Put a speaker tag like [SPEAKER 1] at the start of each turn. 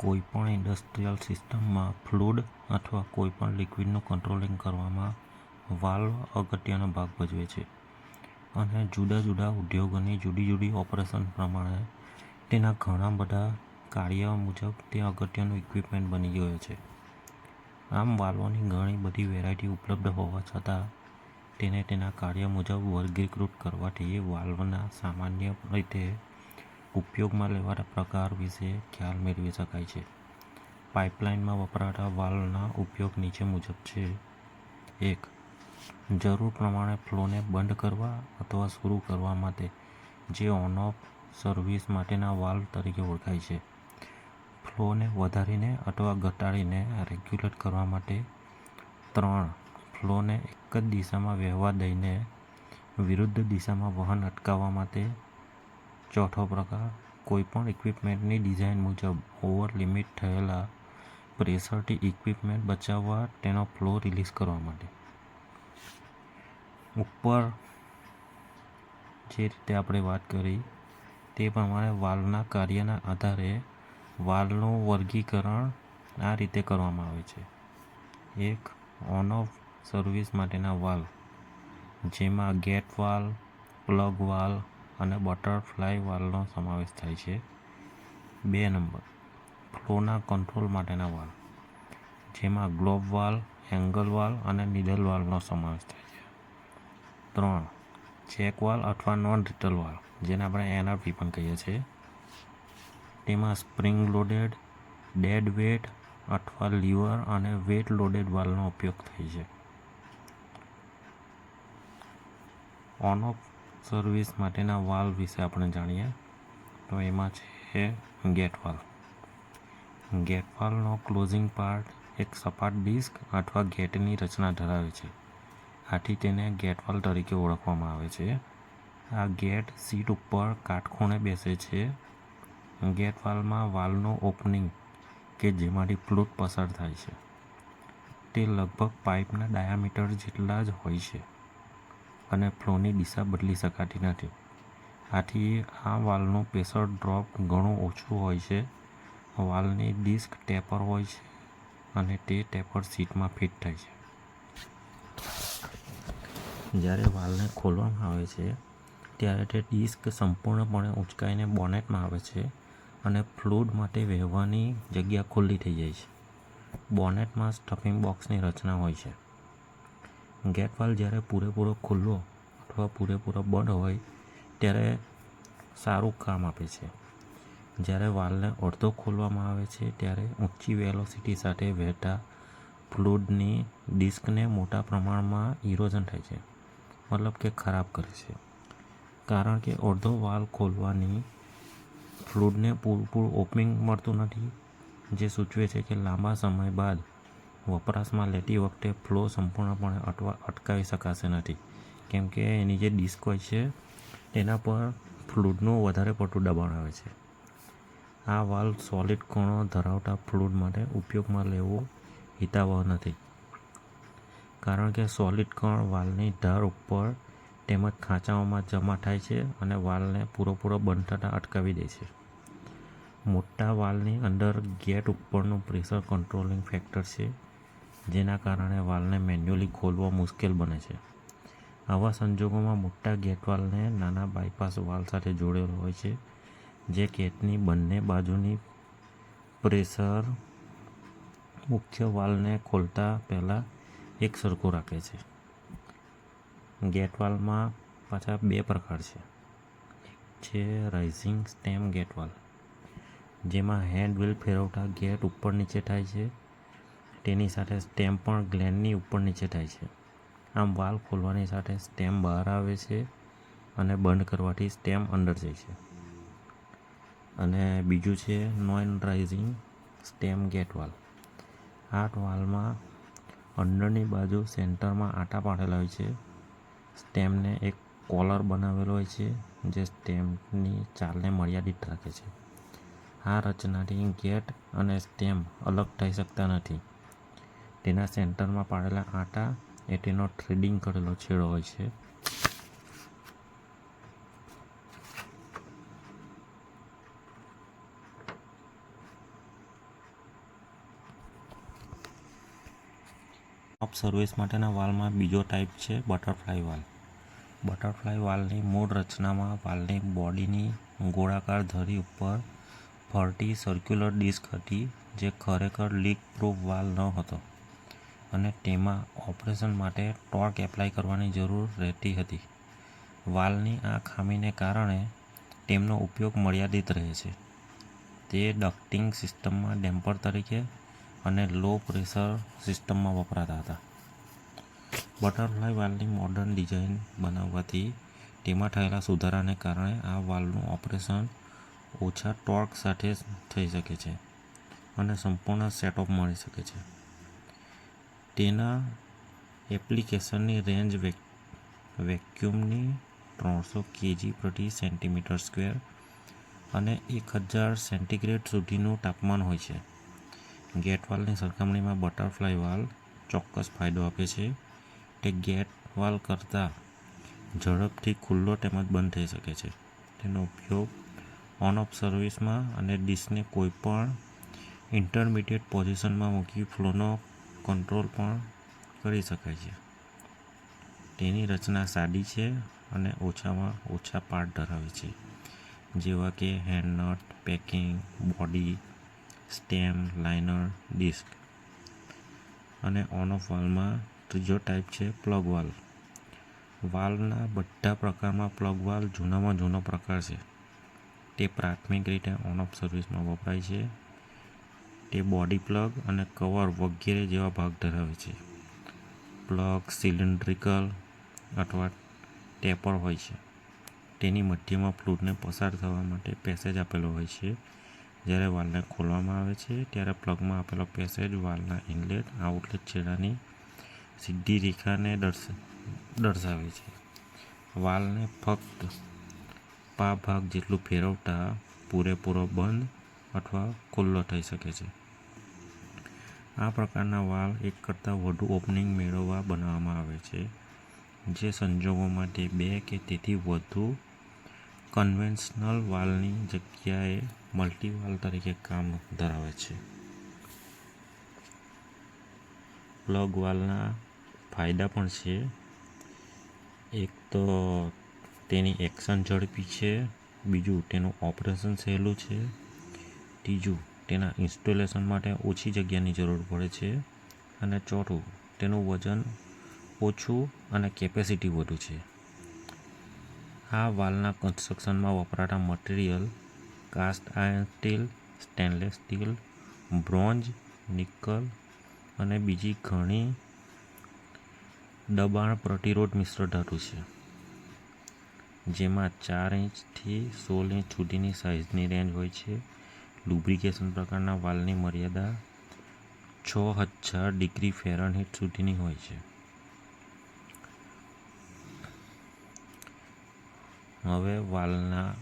[SPEAKER 1] કોઈપણ ઇન્ડસ્ટ્રીયલ સિસ્ટમમાં ફ્લૂડ અથવા કોઈપણ લિક્વિડનું કંટ્રોલિંગ કરવામાં વાલ્વ અગત્યનો ભાગ ભજવે છે અને જુદા જુદા ઉદ્યોગોની જુદી જુદી ઓપરેશન પ્રમાણે તેના ઘણા બધા કાર્ય મુજબ તે અગત્યનું ઇક્વિપમેન્ટ બની ગયો છે. આમ વાલ્વોની ઘણી બધી વેરાયટી ઉપલબ્ધ હોવા છતાં તેને તેના કાર્ય મુજબ વર્ગીકૃત કરવાથી વાલ્વના સામાન્ય રીતે ઉપયોગમાં લેવાતા પ્રકાર વિશે ખ્યાલ મેળવી શકાય છે. પાઇપલાઇનમાં વપરાતા વાલ્વના ઉપયોગ નીચે મુજબ છે. એક, જરૂર પ્રમાણે ફ્લોને બંધ કરવા અથવા શરૂ કરવા માટે, જે ઓન ઓફ સર્વિસ માટેના વાલ્વ તરીકે ઓળખાય છે. ફ્લોને વધારીને અથવા ઘટાડીને રેગ્યુલેટ કરવા માટે, ત્રણ, ફ્લોને એક જ દિશામાં વહેવા દઈને વિરુદ્ધ દિશામાં વહન અટકાવવા માટે ચોથો પ્રકાર કોઈપણ ઇક્વિપમેન્ટની ડિઝાઇન મુજબ ઓવર લિમિટ થયેલા પ્રેશરથી ઇક્વિપમેન્ટ બચાવવા તેનો ફ્લો રિલીઝ કરવા માટે. ઉપર જે રીતે આપણે વાત કરી, તે પ્રમાણે વાલના કાર્યના આધારે વાલનું વર્ગીકરણ આ રીતે કરવામાં આવે છે. એક ઓન ઓફ સર્વિસ માટેના વાલ્વ જેમાં ગેટ વાલ્વ પ્લગ વાલ્વ અને બટરફ્લાય વાલ્વનો સમાવેશ થાય છે. બે નંબર, ફ્લોના કંટ્રોલ માટેના વાલ્વ જેમાં ગ્લોબ વાલ્વ એંગલ વાલ્વ અને નિડલ વાલ્વનો સમાવેશ થાય છે. ત્રણ, ચેક વાલ્વ અથવા નોન રિટલ વાલ્વ જેને આપણે એનઆરપી પણ કહીએ છીએ. તેમાં સ્પ્રિંગ લોડેડ, ડેડ વેટ અથવા લીવર અને વેટ લોડેડ વાલ્વનો ઉપયોગ થાય છે. ઓન ઓફ સર્વિસ માટેના વાલ્વ વિશે આપણે જાણીએ, તો એમાં છે ગેટ વાલ્વ ગેટ વાલ્વનો ક્લોઝિંગ પાર્ટ એક સપાટ ડિસ્ક અથવા ગેટની રચના ધરાવે છે. આથી તેને ગેટ વાલ્વ તરીકે ઓળખવામાં આવે છે. આ ગેટ સીટ ઉપર કાટખૂણે બેસે છે. ગેટ વાલ્વમાં વાલ્વનો ઓપનિંગ કે જેમાંથી ફ્લૂટ પસાર થાય છે. તે લગભગ પાઇપના ડાયામીટર જેટલા જ હોય છે. અને ફ્લોની દિશા બદલી શકાતી નથી. આથી આ વાલ્વનું પ્રેશર ડ્રોપ ઘણું ઓછું હોય છે. વાલની ડિસ્ક ટેપર હોય છે અને તે ટેપર સીટમાં ફિટ થાય છે. જ્યારે વાલને ખોલવામાં આવે છે, ત્યારે તે ડિસ્ક સંપૂર્ણપણે ઉંચકાઈને બોનેટમાં આવે છે અને ફ્લૂડ માટે વહેવાની જગ્યા ખુલ્લી થઈ જાય છે. બોનેટમાં સ્ટફિંગ બોક્સની રચના હોય છે. ગેટ વાલ જ્યારે પૂરેપૂરો ખુલ્લો અથવા પૂરેપૂરો બંધ હોય, ત્યારે સારું કામ આપે છે. જ્યારે વાલને અડધો ખોલવામાં આવે છે, ત્યારે ઊંચી વેલોસિટી સાથે વહેતા ફ્લુડની ડિસ્કને મોટા પ્રમાણમાં ઇરોઝન થાય છે, મતલબ કે ખરાબ કરે છે. કારણ કે અડધો વાલ ખોલવાની ફ્લૂડને પૂરપૂર ઓપનિંગ મળતું નથી, જે સૂચવે છે કે લાંબા સમય બાદ વપરાશમાં લેતી વખતે ફ્લો સંપૂર્ણપણે અટવા, અટકાવી શકાશે નથી. કેમ કે એની જે ડિસ્ક હોય છે, તેના પર ફ્લૂડનું વધારે પડતું દબાણ આવે છે. આ વાલ્વ સોલિડ કોણો ધરાવતા ફ્લૂડ માટે ઉપયોગમાં લેવું હિતાવહ નથી. કારણ કે સોલિડ કણ વાલની ધાર ઉપર તેમજ ખાંચાઓમાં જમા થાય છે અને વાલને પૂરેપૂરો બંધ થતાં અટકાવી દે છે. મોટા વાલની અંદર ગેટ ઉપરનું પ્રેશર કંટ્રોલિંગ ફેક્ટર છે. જેના કારણે વાલને મેન્યુઅલી ખોલવો મુશ્કેલ બને છે. આવા સંજોગોમાં મોટા ગેટવાલને નાના બાયપાસ વાલ સાથે જોડેલો હોય છે, જે ગેટની બંને બાજુની પ્રેશર મુખ્ય વાલને ખોલતા પહેલાં એક સરખું રાખે છે. ગેટ વાલ્વમાં પાછા બે પ્રકાર છે. છે રાઇઝિંગ સ્ટેમ ગેટવાલ જેમાં હેન્ડ વ્હીલ ફેરવતા ગેટ ઉપર નીચે થાય છે તેની સાથે સ્ટેમ પણ ગ્લેનની ઉપર નીચે થાય છે. આમ વાલ ખોલવાની સાથે સ્ટેમ બહાર આવે છે અને બંધ કરવાથી સ્ટેમ અંદર જાય છે. અને બીજું છે non rising stem gate valve. આ વાલમાં અંદરની બાજુ સેન્ટરમાં આટા પાડેલા હોય છે. સ્ટેમને એક કોલર બનાવેલો હોય છે જે સ્ટેમની ચાલને મર્યાદિત રાખે છે. આ રચનાથી ગેટ અને સ્ટેમ અલગ થઈ શકતા નથી. તેના સેન્ટરમાં પાડેલા આટા એ તેનો ટ્રેડિંગ કરેલો છેડો હોય છે. ટોપ સર્વિસ માટેના વાલમાં બીજો ટાઈપ છે બટરફ્લાય વાલ બટરફ્લાય વાલની મૂળ રચનામાં વાલની બોડીની ગોળાકાર ધરી ઉપર ફરતી સર્ક્યુલર ડિસ્ક હતી જે ખરેખર લીક પ્રૂફ વાલ ન હતો. અને તેમાં ઓપરેશન માટે ટોર્ક એપ્લાય કરવાની જરૂર રહેતી હતી. વાલની આ ખામીને કારણે તેમનો ઉપયોગ મર્યાદિત રહે છે. તે ડક્ટિંગ સિસ્ટમમાં ડેમ્પર તરીકે અને લો પ્રેશર સિસ્ટમમાં વપરાતા હતા. બટરફ્લાય વાલ્વની મોડર્ન ડિઝાઇન બનાવવાથી તેમાં થયેલા સુધારાને કારણે આ વાલ્વનું ઓપરેશન ઓછા ટોર્ક સાથે થઈ શકે છે અને સંપૂર્ણ સેટઅપ મળી શકે છે. તેના એપ્લિકેશનની રેન્જ વેક, વેક્યુમની ત્રણસો કેજી પ્રતિ સેન્ટીમીટર સ્ક્વેર અને એક હજાર સેન્ટીગ્રેડ સુધીનું તાપમાન હોય છે. ગેટ વાલની સરખામણીમાં બટરફ્લાય વાલ ચોક્કસ ફાયદો આપે છે. તે ગેટ વાલ કરતાં ઝડપથી ખુલ્લો તેમજ બંધ થઈ શકે છે. તેનો ઉપયોગ ઓન ઓફ સર્વિસમાં અને ડિશને કોઈપણ ઇન્ટરમીડિયેટ પોઝિશનમાં મૂકી ફ્લોનો કંટ્રોલ પણ કરી શકાય છે. તેની રચના સાદી છે અને ઓછામાં ઓછા પાર્ટ ધરાવે છે. જેવા કે hand nut packing body stem liner disc અને ઓન ઓફ વાલ્વમાં ત્રીજો ટાઈપ છે પ્લગ વાલ્વ વાલ્વના બધા પ્રકારમાં પ્લગ વાલ્વ જૂનામાં જૂનો પ્રકાર છે. તે પ્રાથમિક રીતે ઓન ઓફ સર્વિસમાં વપરાય છે. તે બોડી પ્લગ અને કવર વગેરે જેવા ભાગ ધરાવે છે. પ્લગ સિલિન્ડ્રિકલ અથવા ટેપર હોય છે. તેની મધ્યમાં ફ્લૂડને પસાર થવા માટે પેસેજ આપેલો હોય છે. જ્યારે વાલને ખોલવામાં આવે છે, ત્યારે પ્લગમાં આપેલો પેસેજ વાલના ઇનલેટ આઉટલેટ છેડાની સીધી રેખાને દર્શાવે છે. વાલને ફક્ત પા ભાગ જેટલું ફેરવતા પૂરેપૂરો બંધ અથવા ખુલ્લો થઈ શકે છે. આ પ્રકારના વાલ એક કરતાં વધુ ઓપનિંગ મેળવવા બનાવવામાં આવે છે, જે સંજોગોમાં તે બે કે તેથી વધુ કન્વેન્શનલ વાલની જગ્યાએ મલ્ટી તરીકે કામ ધરાવે છે. પ્લગ વાલના ફાયદા પણ છે. એક તો તેની એક્શન ઝડપી છે, બીજું તેનું ઓપરેશન સહેલું છે, ત્રીજું તેના ઇન્સ્ટોલેશન માટે ઓછી જગ્યાની જરૂર પડે છે અને ચોથું, તેનું વજન ઓછું અને કેપેસિટી વધુ છે. આ વાલના કન્સ્ટ્રક્શનમાં વપરાતા material, cast iron steel, stainless steel, bronze nickel અને બીજી ઘણી દબાણ પ્રતિરોધ મિશ્ર ધાતુ છે, જેમાં ચાર ઇંચથી સોળ ઇંચ સુધીની સાઇઝની રેન્જ હોય છે લુબ્રિકેશન પ્રકારના વાલની મર્યાદા છ હજાર ડિગ્રી ફેરનહીટ સુધીની હોય છે. હવે વાલના